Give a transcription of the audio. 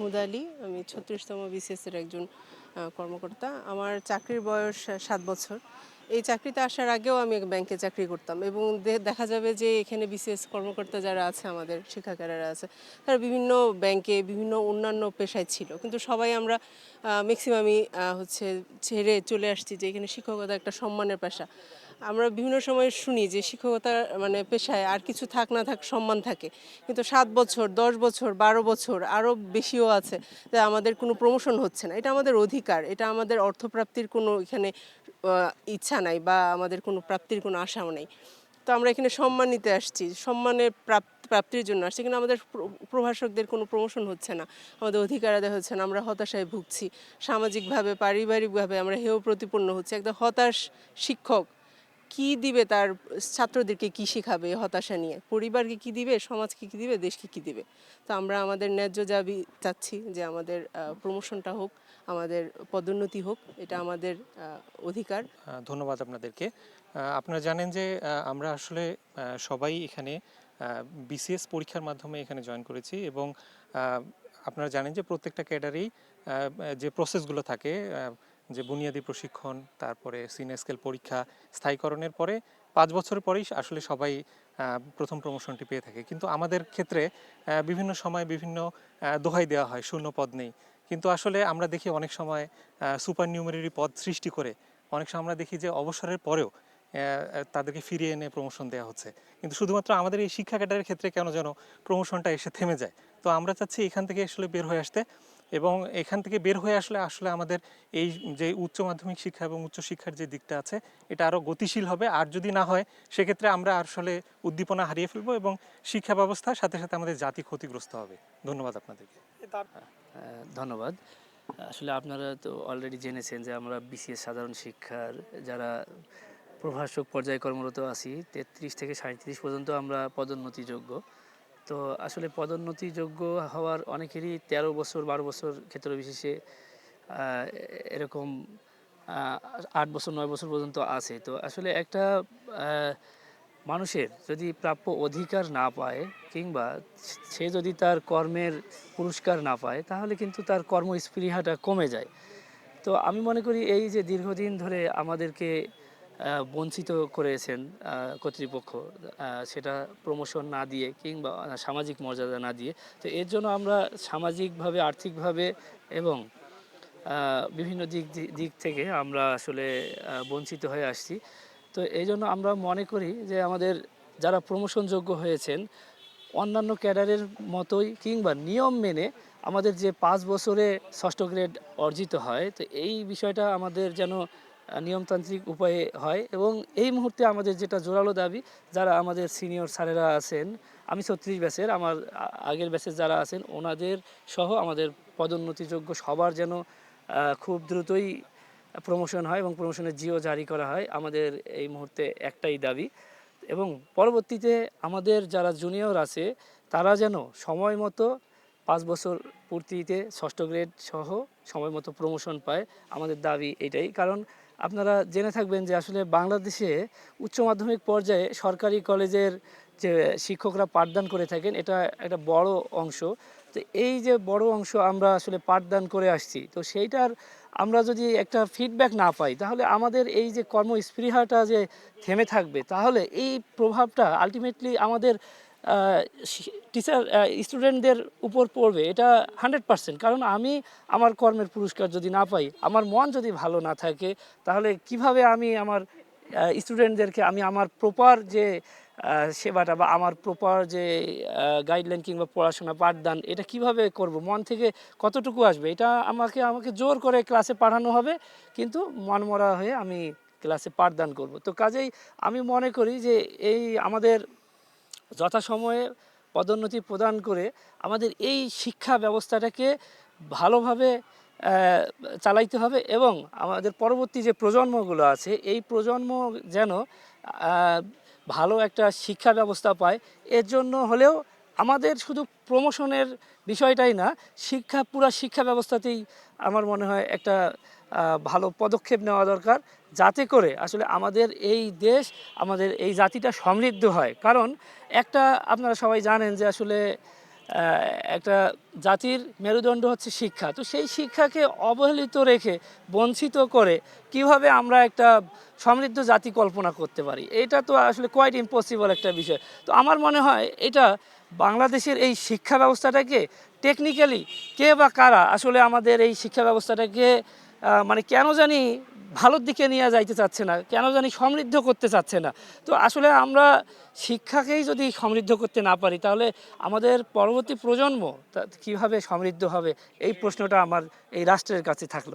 হুদা আলী আমি ছত্রিশতম বিসিএস এর একজন কর্মকর্তা। আমার চাকরির বয়স সাত বছর। এই চাকরিতে আসার আগেও আমি ব্যাংকে চাকরি করতাম এবং দেখা যাবে যে এখানে বিসিএস কর্মকর্তা যারা আছে আমাদের শিক্ষাকারেরা আছে, তারা বিভিন্ন ব্যাংকে বিভিন্ন অন্যান্য পেশায় ছিল। কিন্তু সবাই আমরা ম্যাক্সিমামই হচ্ছে ছেড়ে চলে আসছি যে এখানে শিক্ষকতা একটা সম্মানের পেশা। আমরা বিভিন্ন সময় শুনি যে শিক্ষকতা মানে পেশায় আর কিছু থাক না থাক সম্মান থাকে। কিন্তু সাত বছর, দশ বছর, বারো বছর আরও বেশিও আছে যে আমাদের কোনো প্রমোশন হচ্ছে না। এটা আমাদের অধিকার, এটা আমাদের অর্থপ্রাপ্তির কোনো এখানে ইচ্ছা নাই বা আমাদের কোনো প্রাপ্তির কোনো আশাও নেই। তো আমরা এখানে সম্মান নিতে আসছি, সম্মানের প্রাপ- প্রাপ্তির জন্য আসছি। কিন্তু আমাদের প্রভাষকদের কোনো প্রমোশন হচ্ছে না, আমাদের অধিকার আদায় হচ্ছে না, আমরা হতাশায় ভুগছি। সামাজিকভাবে, পারিবারিকভাবে আমরা হেয় প্রতিপন্ন হচ্ছে। একদম হতাশ শিক্ষক কি দিবে তার ছাত্রদেরকে কি শেখাবে হতাশা নিয়ে? পরিবারকে কি দিবে? সমাজকে কি দিবে? দেশকে কি দিবে? তো আমরা আমাদের ন্যায্য দাবি চাচ্ছি যে আমাদের প্রমোশনটা হোক, আমাদের পদোন্নতি হোক, এটা আমাদের অধিকার। ধন্যবাদ আপনাদেরকে। আপনারা জানেন যে আমরা আসলে সবাই এখানে বিসিএস পরীক্ষার মাধ্যমে এখানে জয়েন করেছি এবং আপনারা জানেন যে প্রত্যেকটা ক্যাডারেই যে প্রসেসগুলো থাকে যে বুনিয়াদী প্রশিক্ষণ, তারপরে সিনিয়র স্কেল পরীক্ষা স্থায়ীকরণের পরে পাঁচ বছর পরেই আসলে সবাই প্রথম প্রমোশনটি পেয়ে থাকে। কিন্তু আমাদের ক্ষেত্রে বিভিন্ন সময় বিভিন্ন দোহাই দেওয়া হয়, শূন্য পদ নেই। কিন্তু আসলে আমরা দেখি অনেক সময় সুপার নিউমেরারি পদ সৃষ্টি করে। অনেক সময় আমরা দেখি যে অবসরের পরেও তাদেরকে ফিরিয়ে এনে প্রমোশন দেওয়া হচ্ছে। কিন্তু শুধুমাত্র আমাদের এই শিক্ষা ক্যাডারের ক্ষেত্রে কেন যেন প্রমোশনটা এসে থেমে যায়? তো আমরা চাচ্ছি এখান থেকে আসলে বের হয়ে আসতে এবং এখান থেকে বের হয়ে আসলে আসলে আমাদের এই যে উচ্চ মাধ্যমিক শিক্ষা এবং উচ্চ শিক্ষার যে দিকটা আছে এটা আরও গতিশীল হবে। আর যদি না হয় সেক্ষেত্রে আমরা আসলে উদ্দীপনা হারিয়ে ফেলব এবং শিক্ষা ব্যবস্থার সাথে সাথে আমাদের জাতি ক্ষতিগ্রস্ত হবে। ধন্যবাদ আপনাদেরকে। ধন্যবাদ। আসলে আপনারা তো অলরেডি জেনেছেন যে আমরা বিসিএস সাধারণ শিক্ষার যারা প্রভাষক পর্যায়ে কর্মরত আছি তেত্রিশ থেকে সাঁত্রিশ পর্যন্ত আমরা পদোন্নতিযোগ্য। তো আসলে পদোন্নতিযোগ্য হওয়ার অনেকেরই তেরো বছর, বারো বছর ক্ষেত্র বিশেষে এরকম আট বছর, নয় বছর পর্যন্ত আছে। তো আসলে একটা মানুষের যদি প্রাপ্য অধিকার না পায় কিংবা সে যদি তার কর্মের পুরস্কার না পায়, তাহলে কিন্তু তার কর্মস্পৃহাটা কমে যায়। তো আমি মনে করি এই যে দীর্ঘদিন ধরে আমাদেরকে বঞ্চিত করেছেন কর্তৃপক্ষ সেটা প্রমোশন না দিয়ে কিংবা সামাজিক মর্যাদা না দিয়ে। তো এর জন্য আমরা সামাজিকভাবে, আর্থিকভাবে এবং বিভিন্ন দিক দিক থেকে আমরা আসলে বঞ্চিত হয়ে আসছি। তো এই জন্য আমরা মনে করি যে আমাদের যারা প্রমোশনযোগ্য হয়েছেন, অন্যান্য ক্যাডারের মতোই কিংবা নিয়ম মেনে আমাদের যে পাঁচ বছরে ষষ্ঠ গ্রেড অর্জিত হয়, তো এই বিষয়টা আমাদের যেন নিয়মতান্ত্রিক উপায়ে হয় এবং এই মুহূর্তে আমাদের যেটা জোরালো দাবি, যারা আমাদের সিনিয়র স্যারেরা আছেন, আমি ছত্রিশ ব্যাচের, আমার আগের ব্যাচের যারা আছেন, ওনাদের সহ আমাদের পদোন্নতিযোগ্য সবার যেন খুব দ্রুতই প্রমোশন হয় এবং প্রমোশনের জিও জারি করা হয়, আমাদের এই মুহূর্তে একটাই দাবি। এবং পরবর্তীতে আমাদের যারা জুনিয়র আছে, তারা যেন সময় মতো পাঁচ বছর পূর্তিতে ষষ্ঠ গ্রেড সহ সময় মতো প্রমোশন পায়, আমাদের দাবি এটাই। কারণ আপনারা জেনে থাকবেন যে আসলে বাংলাদেশে উচ্চ মাধ্যমিক পর্যায়ে সরকারি কলেজের যে শিক্ষকরা পাঠদান করে থাকেন, এটা একটা বড় অংশ। তো এই যে বড় অংশ আমরা আসলে পাঠদান করে আসছি, তো সেইটার আমরা যদি একটা ফিডব্যাক না পাই, তাহলে আমাদের এই যে কর্মস্পৃহাটা যে থেমে থাকবে, তাহলে এই প্রভাবটা আলটিমেটলি আমাদের টিচার স্টুডেন্টদের উপর পড়বে, এটা হান্ড্রেড পার্সেন্ট কারণ আমি আমার কর্মের পুরস্কার যদি না পাই, আমার মন যদি ভালো না থাকে, তাহলে কীভাবে আমি আমার স্টুডেন্টদেরকে আমি আমার প্রপার যে সেবাটা বা আমার প্রপার যে গাইডলাইন কিংবা পড়াশোনা, পাঠদান, এটা কীভাবে করব, মন থেকে কতটুকু আসবে, এটা আমাকে আমাকে জোর করে ক্লাসে পাঠানো হবে, কিন্তু মনমরা হয়ে আমি ক্লাসে পাঠদান করব। তো কাজেই আমি মনে করি যে, এই আমাদের যথাসময়ে পদোন্নতি প্রদান করে আমাদের এই শিক্ষা ব্যবস্থাটাকে ভালোভাবে চালাইতে হবে এবং আমাদের পরবর্তী যে প্রজন্মগুলো আছে, এই প্রজন্ম যেন ভালো একটা শিক্ষা ব্যবস্থা পায়। এর জন্য হলেও আমাদের শুধু প্রমোশনের বিষয়টাই না, শিক্ষা, পুরা শিক্ষা ব্যবস্থাতেই আমার মনে হয় একটা ভালো পদক্ষেপ নেওয়া দরকার যাতে করে আসলে আমাদের এই দেশ, আমাদের এই জাতিটা সমৃদ্ধ হয়। কারণ একটা আপনারা সবাই জানেন যে আসলে একটা জাতির মেরুদণ্ড হচ্ছে শিক্ষা। তো সেই শিক্ষাকে অবহেলিত রেখে, বঞ্চিত করে কীভাবে আমরা একটা সমৃদ্ধ জাতি কল্পনা করতে পারি, এটা তো আসলে কোয়াইট ইম্পসিবল একটা বিষয়। তো আমার মনে হয় এটা বাংলাদেশের এই শিক্ষা ব্যবস্থাটাকে টেকনিক্যালি কে বা কারা আসলে আমাদের এই শিক্ষা ব্যবস্থাটাকে মানে কেন জানি ভালোর দিকে নিয়ে যাইতে চাচ্ছে না, কেন জানি সমৃদ্ধ করতে চাচ্ছে না। তো আসলে আমরা শিক্ষাকেই যদি সমৃদ্ধ করতে না পারি, তাহলে আমাদের পরবর্তী প্রজন্ম কীভাবে সমৃদ্ধ হবে? এই প্রশ্নটা আমার এই রাষ্ট্রের কাছে থাকল।